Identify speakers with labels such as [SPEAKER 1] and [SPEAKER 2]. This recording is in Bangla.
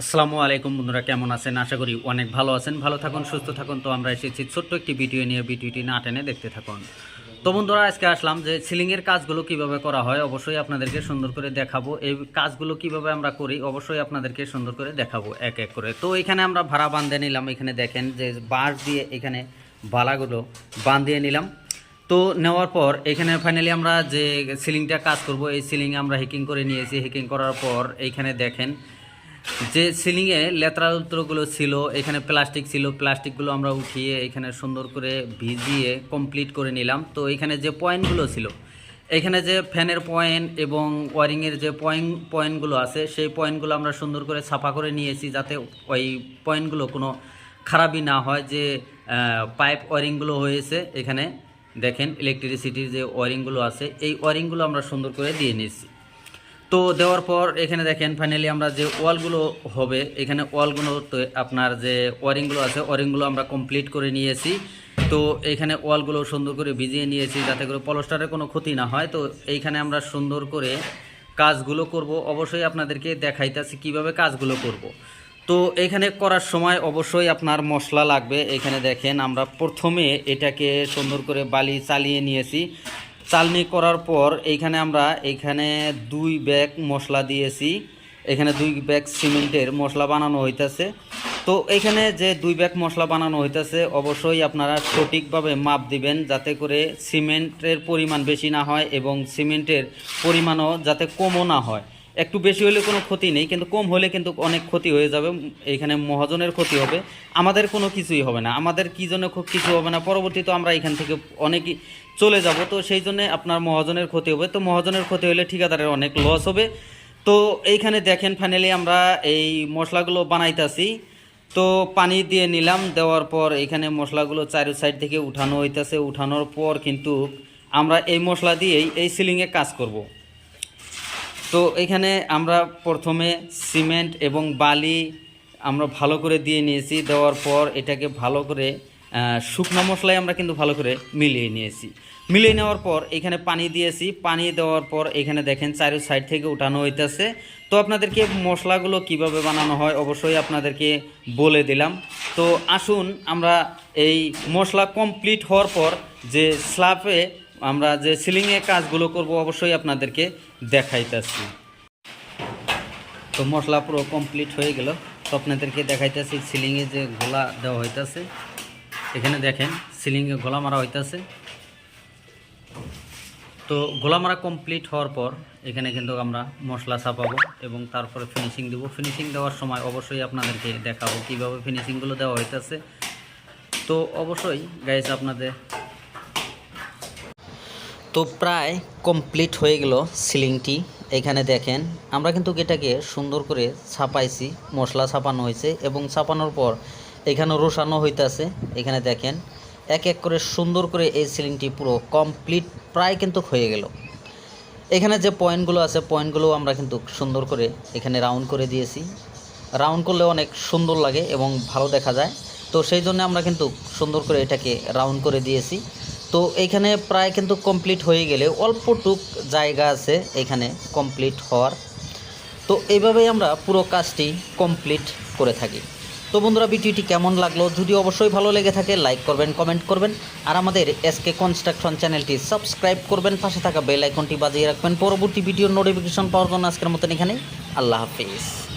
[SPEAKER 1] আসসালামু আলাইকুম বন্ধুরা, কেমন আছেন? আশা করি অনেক ভালো আছেন। ভালো থাকুন, সুস্থ থাকুন। তো আমরা এসেছি ছোট্ট একটি ভিডিও নিয়ে, ভিডিওটি না টেনে দেখতে থাকুন। তো বন্ধুরা, আজকে আসলাম যে সিলিংয়ের কাজগুলো কীভাবে করা হয়, অবশ্যই আপনাদেরকে সুন্দর করে দেখাবো। এই কাজগুলো কীভাবে আমরা করি, অবশ্যই আপনাদেরকে সুন্দর করে দেখাবো এক এক করে। তো এখানে আমরা ভাড়া বান্ধে নিলাম। এখানে দেখেন যে বাঁশ দিয়ে এখানে বালাগুলো বাঁধিয়ে নিলাম। তো নেওয়ার পর এখানে ফাইনালি আমরা যে সিলিংটা কাজ করব, এই সিলিং আমরা হেকিং করে নিয়েছি। হেকিং করার পর এইখানে দেখেন যে সিলিংয়ে লেত্রা উত্তরগুলো ছিল, এখানে প্লাস্টিক ছিল প্লাস্টিকগুলো আমরা উঠিয়ে এখানে সুন্দর করে ভিজিয়ে কমপ্লিট করে নিলাম। তো এখানে যে পয়েন্টগুলো ছিল, এখানে যে ফ্যানের পয়েন্ট এবং ওয়ারিংয়ের যে পয়েন্ট পয়েন্টগুলো আছে, সেই পয়েন্টগুলো আমরা সুন্দর করে ছাপা করে নিয়েছি যাতে ওই পয়েন্টগুলো কোনো খারাপই না হয় যে পাইপ ওয়ারিংগুলো হয়েছে এখানে। দেখেন ইলেকট্রিসিটির যে ওয়ারিংগুলো আছে, এই ওয়ারিংগুলো আমরা সুন্দর করে দিয়ে নিয়েছি। তো দেওয়ার পর এখানে দেখেন ফাইনালি আমরা যে ওয়ালগুলো হবে, এখানে ওয়ালগুলো তো আপনার যে ওয়ারিংগুলো আছে, ওয়ারিংগুলো আমরা কমপ্লিট করে নিয়েছি। তো এখানে ওয়ালগুলো সুন্দর করে ভিজিয়ে নিয়েছি যাতে করে পলস্টারের কোনো ক্ষতি না হয়। তো এইখানে আমরা সুন্দর করে কাজগুলো করব। অবশ্যই আপনাদেরকে দেখাইতেছি কীভাবে কাজগুলো করব। তো এখানে করার সময় অবশ্যই আপনার মশলা লাগবে। এখানে দেখেন, আমরা প্রথমে এটাকে সুন্দর করে বালি চালিয়ে নিয়েছি। চালনি করার পর এইখানে আমরা এইখানে দুই ব্যাগ মশলা দিয়েছি। এখানে দুই ব্যাগ সিমেন্টের মশলা বানানো হইতেছে। তো এখানে যে দুই ব্যাগ মশলা বানানো হইতেছে, অবশ্যই আপনারা সঠিকভাবে মাপ দিবেন যাতে করে সিমেন্টের পরিমাণ বেশি না হয় এবং সিমেন্টের পরিমাণও যাতে কমও না হয়। একটু বেশি হলে কোনো ক্ষতি নেই, কিন্তু কম হলে কিন্তু অনেক ক্ষতি হয়ে যাবে এখানে মহাজনের ক্ষতি হবে। আমাদের কোনো কিছুই হবে না। আমাদের কি জন্য খুব কিছু হবে না? পরবর্তীতে আমরা এখান থেকে অনেকই চলে যাব। তো সেই জন্য আপনার মহাজনের ক্ষতি হবে। তো মহাজনের ক্ষতি হলে ঠিকাদারের অনেক লস হবে। তো এইখানে দেখেন ফাইনালি আমরা এই মশলাগুলো বানাইতাছি। তো পানি দিয়ে নিলাম। দেওয়ার পর এখানে মশলাগুলো চারি সাইড থেকে উঠানো হইতাছে। উঠানোর পর কিন্তু আমরা এই মশলা দিয়েই এই সিলিংয়ে কাজ করব। তো এখানে আমরা প্রথমে সিমেন্ট এবং বালি আমরা ভালো করে দিয়ে নিয়েছি, দেওয়ার পর এটাকে ভালো করে শুকনো মশলায় আমরা কিন্তু ভালো করে মিলিয়ে নিয়েছি। মিলিয়ে নেওয়ার পর এখানে পানি দিয়েছি, পানি দেওয়ার পর এখানে দেখেন চারি সাইড থেকে উঠানো হইতেছে। তো আপনাদেরকে মশলাগুলো কীভাবে বানানো হয় অবশ্যই আপনাদেরকে বলে দিলাম। তো আসুন আমরা এই মশলা কমপ্লিট হওয়ার পর যে স্ল্যাবে আমরা যে সিলিংয়ে কাজগুলো করব অবশ্যই আপনাদেরকে দেখাইতেছি। তো মশলা পুরো কমপ্লিট হয়ে গেল। তো আপনাদেরকে দেখাইতেছি সিলিংয়ে যে গোলা দেওয়া হইতাছে। এখানে দেখেন সিলিংয়ে গোলা মারা হইতাছে। তো গোলা মারা কমপ্লিট হওয়ার পর এখানে কিন্তু আমরা মশলা ছাপাবো এবং তারপরে ফিনিশিং দেবো। ফিনিশিং দেওয়ার সময় অবশ্যই আপনাদেরকে দেখাবো কীভাবে ফিনিশিংগুলো দেওয়া হইতাছে। তো অবশ্যই গাইস আপনাদের তো প্রায় কমপ্লিট হয়ে গেল সিলিংটি। এখানে দেখেন, আমরা কিন্তু এটাকে সুন্দর করে ছাপাইছি, মশলা ছাপানো হয়েছে এবং ছাপানোর পর এখানে রোসানো হইতাছে। এখানে দেখেন, এক এক করে সুন্দর করে এই সিলিংটি পুরো কমপ্লিট প্রায় কিন্তু হয়ে গেল। এখানে যে পয়েন্টগুলো আছে পয়েন্টগুলো আমরা কিন্তু সুন্দর করে এখানে রাউন্ড করে দিয়েছি। রাউন্ড করলে অনেক সুন্দর লাগে এবং ভালো দেখা যায়। তো সেই জন্য আমরা কিন্তু সুন্দর করে এটাকে রাউন্ড করে দিয়েছি। তো এইখানে প্রায় কিন্তু কমপ্লিট হয়ে গেলে অল্পটুক জায়গা আছে এখানে কমপ্লিট হওয়ার। তো এইভাবেই আমরা পুরো কাজটি কমপ্লিট করে থাকি। তো বন্ধুরা, ভিডিওটি কেমন লাগল? যদি অবশ্যই ভালো লেগে থাকে লাইক করবেন কমেন্ট করবেন। আর আমাদের এসকে কনস্ট্রাকশন চ্যানেলটি সাবস্ক্রাইব করবেন। পাশে থাকা বেল আইকনটি বাজিয়ে রাখবেন। পরবর্তী ভিডিওর নোটিফিকেশন পাওয়ার জন্য আজকের মতন এখানে আল্লাহ হাফিজ।